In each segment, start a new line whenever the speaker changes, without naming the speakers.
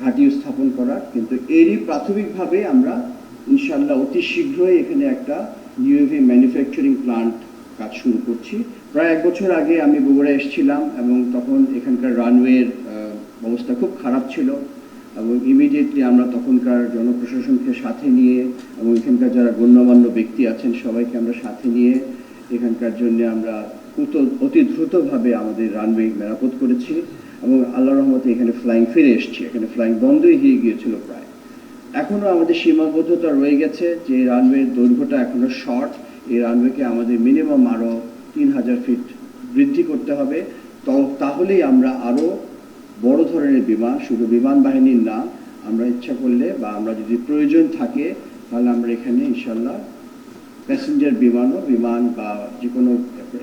ঘাঁটি স্থাপন করার, কিন্তু এরই প্রাথমিকভাবে আমরা ইনশাল্লাহ অতি শীঘ্রই এখানে একটা ইউএভি ম্যানুফ্যাকচারিং প্লান্ট কাজ শুরু করছি। প্রায় এক বছর আগে আমি বগুড়া এসেছিলাম এবং তখন এখানকার রানওয়ের অবস্থা খুব খারাপ ছিল এবং ইমিডিয়েটলি আমরা তখনকার জনপ্রশাসনকে সাথে নিয়ে এবং এখানকার যারা গণ্যমান্য ব্যক্তি আছেন সবাইকে আমরা সাথে নিয়ে এখানকার জন্য আমরা অতি দ্রুতভাবে আমাদের রানওয়ে মেরামত করেছি। এবং আল্লাহ রহমতে এখানে ফ্লাইং ফিরে এসছে, এখানে ফ্লাইং বন্ধই হয়ে গিয়েছিল প্রায়। এখনও আমাদের সীমাবদ্ধতা রয়ে গেছে যে রানওয়ের দৈর্ঘ্যটা এখনও শর্ট এই রানওয়েকে আমাদের মিনিমাম আরও তিন হাজার ফিট বৃদ্ধি করতে হবে। তো, তাহলেই আমরা আরও বড় ধরনের বিমান, শুধু বিমান বাহিনীর না, আমরা ইচ্ছা করলে বা আমরা যদি প্রয়োজন থাকে, তাহলে আমরা এখানে ইনশাল্লাহ প্যাসেঞ্জার বিমানও, বিমান বা যে কোনো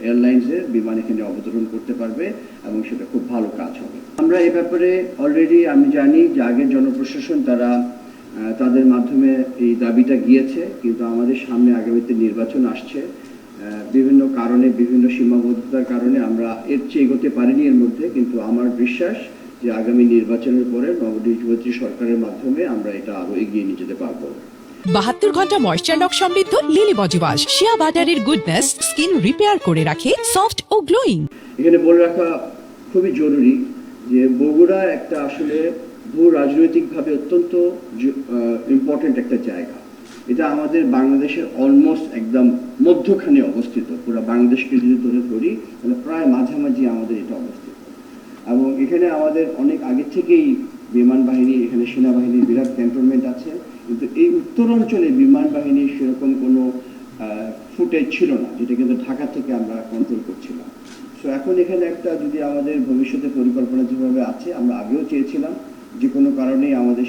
এয়ারলাইন্সের বিমান এখানে অবতরণ করতে পারবে এবং সেটা খুব ভালো কাজ হবে। আমরা এ ব্যাপারে অলরেডি আমি জানি যে আগের জনপ্রশাসন তারা তাদের মাধ্যমে এই দাবিটা গিয়েছে, কিন্তু আমাদের সামনে আগামীতে নির্বাচন আসছে। বিভিন্ন কারণে, বিভিন্ন সীমাবদ্ধতার কারণে আমরা এর চেয়ে এগোতে পারিনি এর মধ্যে, কিন্তু আমার বিশ্বাস যে আগামী নির্বাচনের পরে নবনির্বাচিত সরকারের মাধ্যমে আমরা এটা আরও এগিয়ে নিয়ে যেতে পারব।
বাহাত্তর ঘণ্টা ময়েশ্চার লক সমৃদ্ধ লিলি বডি ওয়াশ শিয়া বাটারের গুডনেস স্কিন রিপেয়ার করে রাখে সফট ও গ্লোয়িং
এখানে বলে রাখা খুবই জরুরি যে বগুড়া একটা আসলে ভূ রাজনৈতিকভাবে অত্যন্ত ইম্পর্টেন্ট একটা জায়গা। এটা আমাদের বাংলাদেশের অলমোস্ট একদম মধ্যখানে অবস্থিত। পুরো বাংলাদেশকে যদি ধরে ধরি, তাহলে প্রায় মাঝামাঝি আমাদের এটা অবস্থিত। এবং এখানে আমাদের অনেক আগে থেকেই বিমান বাহিনী এখানে সেনাবাহিনীর বিরাট ক্যান্টনমেন্ট আছে। কিন্তু এই উত্তর অঞ্চলে বিমান বাহিনীর সেরকম কোনো ফুটেজ ছিল না, যেটা কিন্তু ঢাকা থেকে আমরা কন্ট্রোল করছিলাম। সো এখন এখানে একটা যদি আমাদের ভবিষ্যতে পরিকল্পনা যেভাবে আছে, আমরা আগেও চেয়েছিলাম, যে কোনো কারণেই আমাদের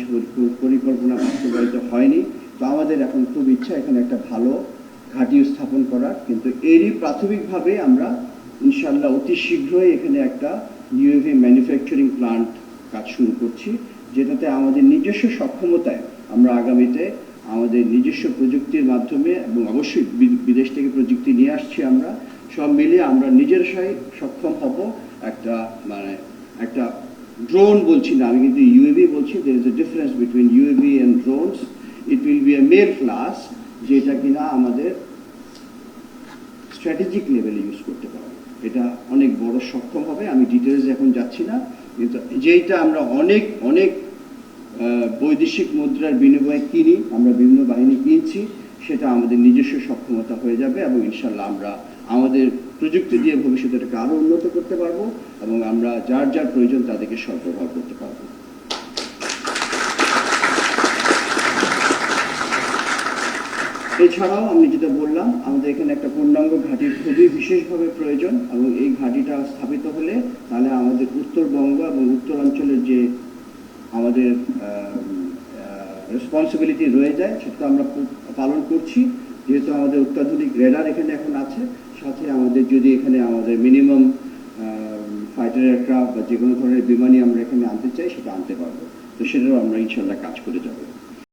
পরিকল্পনা বাস্তবায়িত হয়নি। তো আমাদের এখন খুব ইচ্ছা এখানে একটা ভালো ঘাঁটি স্থাপন করার, কিন্তু এরই প্রাথমিকভাবে আমরা ইনশাল্লাহ অতি শীঘ্রই এখানে একটা ইউএভি ম্যানুফ্যাকচারিং প্লান্ট কাজ শুরু করছি, যেটাতে আমাদের নিজস্ব সক্ষমতায় আমরা আগামীতে আমাদের নিজস্ব প্রযুক্তির মাধ্যমে এবং অবশ্যই বিদেশ থেকে প্রযুক্তি নিয়ে আসছি আমরা, সব মিলিয়ে আমরা নিজেরাই সক্ষম হব। একটা মানে একটা ড্রোন বলছি না, আমি কিন্তু ইউএভি বলছি there is a difference between UAV and drones it will be a male class যেটা কিনা আমাদের স্ট্র্যাটেজিক লেভেলে ইউজ করতে পারব। এটা অনেক বড় সক্ষম হবে, আমি ডিটেলস এখন যাচ্ছি না। যেইটা আমরা অনেক অনেক বৈদেশিক মুদ্রার বিনিময়ে কিনি, আমরা বিভিন্ন বাহিনী কিনছি, সেটা আমাদের নিজস্ব সক্ষমতা হয়ে যাবে এবং ইনশাল্লাহ আমরা আমাদের প্রযুক্তি দিয়ে ভবিষ্যতে এটাকে আরও উন্নত করতে পারব এবং আমরা যার যার প্রয়োজন তাদেরকে সরবরাহ করতে পারব। এছাড়াও আমি যেটা বললাম, আমাদের এখানে একটা পূর্ণাঙ্গ ঘাঁটির খুবই বিশেষভাবে প্রয়োজন এবং এই ঘাঁটিটা স্থাপিত হলে তাহলে আমাদের উত্তরবঙ্গ এবং উত্তরাঞ্চলের যে আমাদের রেসপন্সিবিলিটি রয়ে যায়, সেটা আমরা পালন করছি। যেহেতু আমাদের অত্যাধুনিক রেডার এখানে এখন আছে, সাথে আমাদের যদি এখানে আমাদের মিনিমাম ফাইটার এয়ারক্রাফট বা যে কোনো ধরনের বিমানই আমরা এখানে আনতে চাই, সেটা আনতে পারব। তো সেটাও আমরা ইনশাল্লাহ কাজ করে যাব।